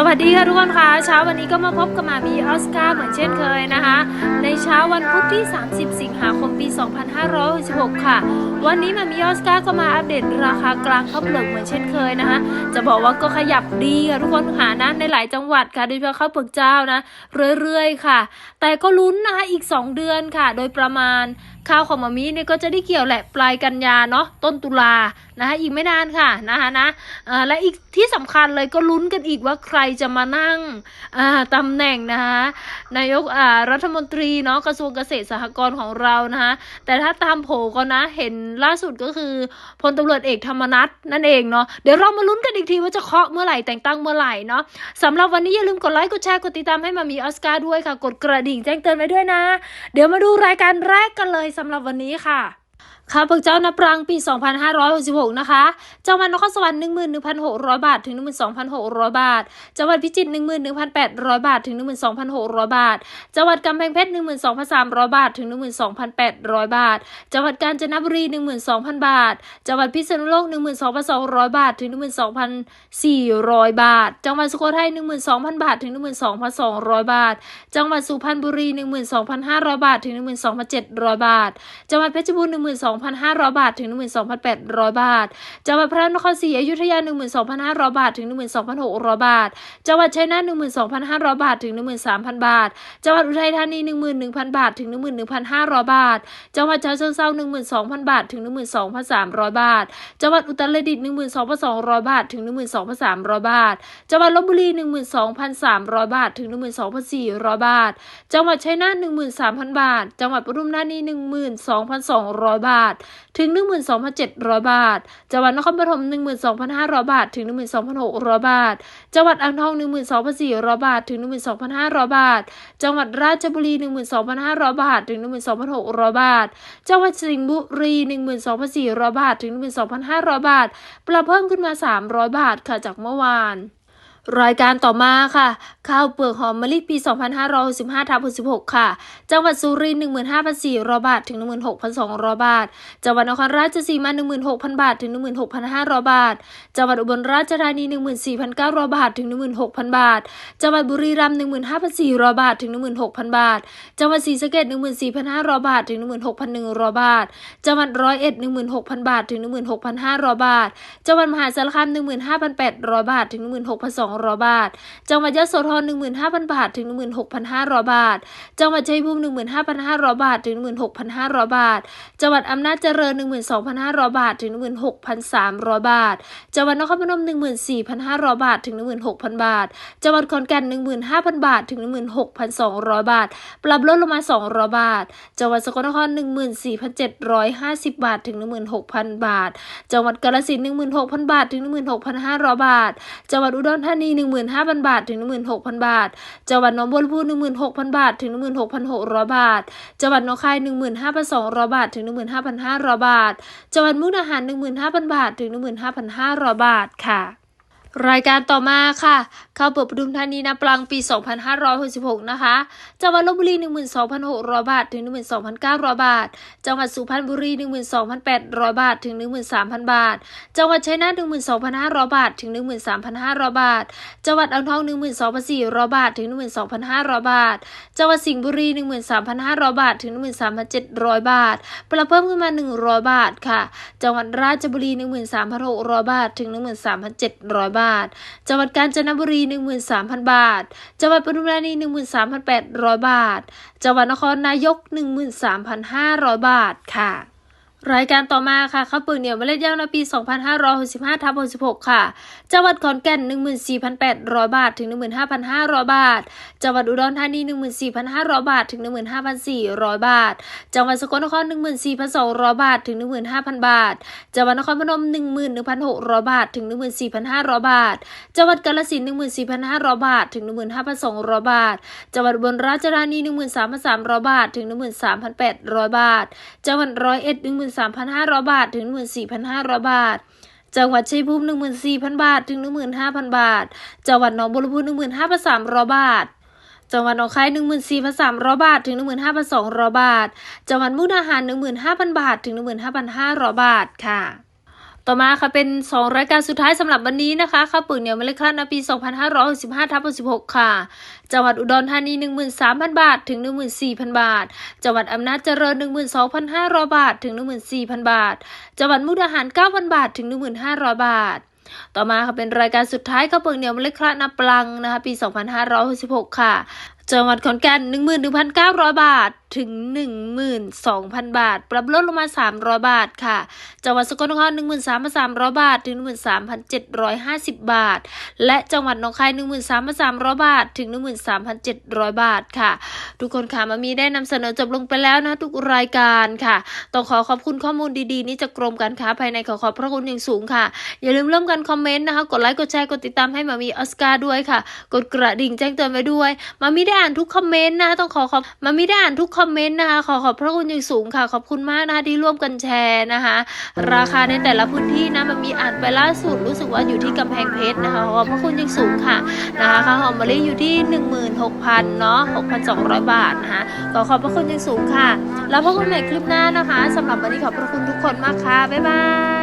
สวัสดีค่ะทุกคนค่ะเช้าวันนี้ก็มาพบกับมามีออสการ์เหมือนเช่นเคยนะคะ ในเช้าวันพุธที่ 30 สิงหาคมปี 2566 ค่ะ วันนี้มามีออสการ์ก็มาอัปเดตราคากลางข้าวเปลือกเหมือนเช่นเคยนะคะจะบอกว่าก็ขยับดีค่ะทุกคนค่ะนะในหลายจังหวัดค่ะโดยเฉพาะข้าวเปลือกเจ้านะเรื่อยๆค่ะ แต่ก็ลุ้นนะคะอีก 2 เดือนค่ะ โดยประมาณ ข้าวของมามีเนี่ยก็จะได้เกี่ยวแหละปลายกันยาเนาะต้นตุลานะคะอีกไม่นานค่ะนะคะนะและอีกที่สำคัญเลยก็ลุ้นกันอีกว่าใครจะมานั่งอ่าตำแหน่งนะคะนายกอ่ารัฐมนตรีเนาะกระทรวงเกษตรสหกรณ์ของเรานะคะแต่ถ้าตามโผก็นะเห็นล่าสุดก็คือพลตำรวจเอกธรรมนัฐนั่นเองเนาะเดี๋ยวเรามาลุ้นกันอีกทีว่าจะเคาะเมื่อไหร่แต่งตั้งเมื่อไหร่เนาะสำหรับวันนี้อย่าลืมกดไลค์กดแชร์กดติดตามให้มามีออสการ์ด้วยค่ะ กดกระดิ่งแจ้งเตือนไว้ด้วยนะ เดี๋ยวมาดูรายการแรกกันเลยสำหรับวันนี้ค่ะ ข้าวเจ้านับรังปี 2566 นะคะ จังหวัดนครสวรรค์11,600 บาท ถึง 12,600 บาท จังหวัดพิจิตร11,800 บาท ถึง 12,600 บาท จังหวัดกำแพงเพชร12,300 บาท ถึง 12,800 บาท จังหวัดกาญจนบุรี 12,000 บาท จังหวัดพิษณุโลก 12,200 บาท ถึง 12,400 บาท จังหวัดสุโขทัย 12,000 บาท ถึง 12,200 บาท จังหวัดสุพรรณบุรี 12,500 บาท ถึง 12,700 บาท จังหวัดเพชรบูรณ์ 12 12,500 บาท ถึง 12,800 บาท จังหวัดพระนครศรีอยุธยา 12,500 บาท ถึง 12,600 บาท จังหวัดชัยนาท12,500 บาท ถึง 13,000 บาท จังหวัดอุทัยธานี 11,000 บาท ถึง 11,500 บาท จังหวัดฉะเชิงเทรา12,000 บาท ถึง 12,300 บาท จังหวัดอุตรดิตถ์12,200 บาท ถึง 12,300 บาท จังหวัดลบบุรี 12,300 บาท ถึง 12,400 บาท จังหวัดชัยนาท13,000 บาท จังหวัดปทุมธานี 12,200 บาทท ถึง 12,700 บาท จังหวัดนครปฐม 12,500 บาท ถึง 12,600 บาท จังหวัดอ่างทอง 12,400 บาท ถึง 12,500 บาท จังหวัดราชบุรี 12,500 บาท ถึง 12,600 บาท จังหวัดสิงห์บุรี 12,400 บาท ถึง 12,500 บาท ปรับเพิ่มขึ้นมา 300 บาท ค่ะ จากเมื่อวาน รายการต่อมาค่ะ ข้าวเปลือกหอมมะลิปี 2565ทับ16ค่ะ จังหวัดสุรินทร์15,400 บาท ถึง 16,200 บาท จังหวัดนครราชสีมา 16,000 บาท ถึง 16,500 บาท จังหวัดอุบลราชธานี 14,900 บาท ถึง 16,000 บาท จังหวัดบุรีรัมย์15,400 บาท ถึง 16,000 บาท จังหวัดศรีสะเกษ14,500 บาท ถึง 16,100 บาท จังหวัดร้อยเอ็ด16,000 บาท ถึง 16,500 บาท จังหวัดมหาสารคาม15,800 บาท ถึง 16,200 1,200 บาท จังหวัดยะโสธร15,000 บาท ถึง 16,500 บาท จังหวัดชัยภูมิ15,500 บาท ถึง 16,500 บาท จังหวัดอำนาจเจริญ 12,500 บาท ถึง 16,300 บาท จังหวัดนครพนม14,500 บาท ถึง 16,000 บาท จังหวัดขอนแก่น15,000 บาท ถึง 16,200 บาท ปรับลดลงมา 200 บาท จังหวัดสกลนคร14,750 บาท ถึง 16,000 บาท จังหวัดกาฬสินธุ์16,000 บาท ถึง 16,500 บาท จังหวัดอุดรธานีี15,000 บาท ถึง 16,000 บาท จังหวัดหนองบัวลำพู 16,000 บาท ถึง 16,600 บาท จังหวัดหนองคาย 15,200 บาท ถึง 15,500 บาท จังหวัดมุกดาหาร 15,000 บาท ถึง 15,500 บาท ค่ะ รายการต่อมาค่ะ ข้าวเปลือกปทุมธานีนาปลังปี 2566 นะคะ จังหวัดลบบุรี 12,600 บาท ถึง 12,900 บาท จังหวัดสุพรรณบุรี 12,800 บาท ถึง 13,000 บาท จังหวัดชัยนาท12,500 บาท ถึง 13,500 บาท จังหวัดอ่างทอง 12,400 บาท ถึง 12,500 บาท จังหวัดสิงห์บุรี 13,500 บาท ถึง 13,700 บาท ปรับเพิ่มขึ้นมา 100 บาทค่ะ จังหวัดราชบุรี 13,600 บาท ถึง 13,700 บาทบาท จังหวัดกาญจนบุรี 13,000 บาท จังหวัดปทุมธานี 13,800 บาท จังหวัดนครนายก 13,500 บาทค่ะ รายการต่อมาค่ะข้าวเปลือกเหนียวเมล็ดยาวในปี 2565ทับ66 ค่ะ จังหวัดขอนแก่น 14,800 บาท ถึง 15,500 บาท จังหวัดอุดรธานี 14,500 บาท ถึง 15,400 บาท จังหวัดสกลนคร 14,200 บาท ถึง 15,000 บาท จังหวัดนครพนม 11,600 บาท ถึง 14,500 บาท จังหวัดกาฬสินธุ์14,500 บาท ถึง 15,200 บาท จังหวัดบลราชธานี 13,300 บาท ถึง 13,800 บาท จังหวัดร้อยเอ็ด13,500 บาท ถึง 14,500 บาท จังหวัดชัยภูมิ 14,000 บาท ถึง 15,000 บาท จังหวัดหนองบัวลำพู15,300 บาทจังหวัดหนองคาย14,300 บาท ถึง 15,200 บาท จังหวัดมุกดาหาร 15,000 บาท ถึง 15,500 บาท ค่ะ ต่อมาค่ะเป็น 2 รายการสุดท้ายสำหรับวันนี้นะคะข้าวเปลือกเหนียวเมล็ดข้าวนาปี 2565ทับ16ค่ะ จังหวัดอุดรธานี 13,000 บาท ถึง 14,000 บาท จังหวัดอำนาจเจริญ 12,500 บาท ถึง 14,000 บาท จังหวัดมุกดาหาร 9,000 บาท ถึง 1,500 บาทต่อมาค่ะเป็นรายการสุดท้ายข้าวเปลือกเหนียวเมล็ดคละนาปลังนะคะปี 2566 ค่ะ จังหวัดขอนแก่น 11,900 บาทถึง 12,000 บาท ปรับลดลงมา 300 บาทค่ะจังหวัดสกลนคร13,300 บาท ถึง 13,750 บาท และจังหวัดหนองคาย13,300 บาท ถึง 13,700 บาทค่ะ ทุกคนค่ะมามีได้นำเสนอจบลงไปแล้วนะ ทุกรายการค่ะ ต้องขอขอบคุณข้อมูลดีๆ นี้จากกรมการค้าภายในขอขอบพระคุณอย่างสูงค่ะ อย่าลืมร่วมกันคอมเมนต์นะคะ กดไลค์กดแชร์กดติดตามให้มามีออสการ์ด้วยค่ะ กดกระดิ่งแจ้งเตือนไว้ด้วยมามีได้อ่านทุกคอมเมนต์นะต้องขอขอบมามีได้อ่านทุกคอมเมนต์นะคะขอขอบพระคุณอย่างสูงค่ะ ขอบคุณมากนะคะที่ร่วมกันแชร์นะคะ ราคาในแต่ละพื้นที่นะมันมีอ่านไปล่าสุดรู้สึกว่าอยู่ที่กำแพงเพชรนะคะขอบพระคุณอย่างสูงค่ะนะคะข้าวหอมมะลิอยู่ที่ 16,000เนาะ6,200 บาทนะคะขอขอบพระคุณอย่างสูงค่ะ แล้วพบกันใหม่คลิปหน้านะคะสำหรับวันนี้ขอบพระคุณทุกคนมากค่ะบ๊ายบาย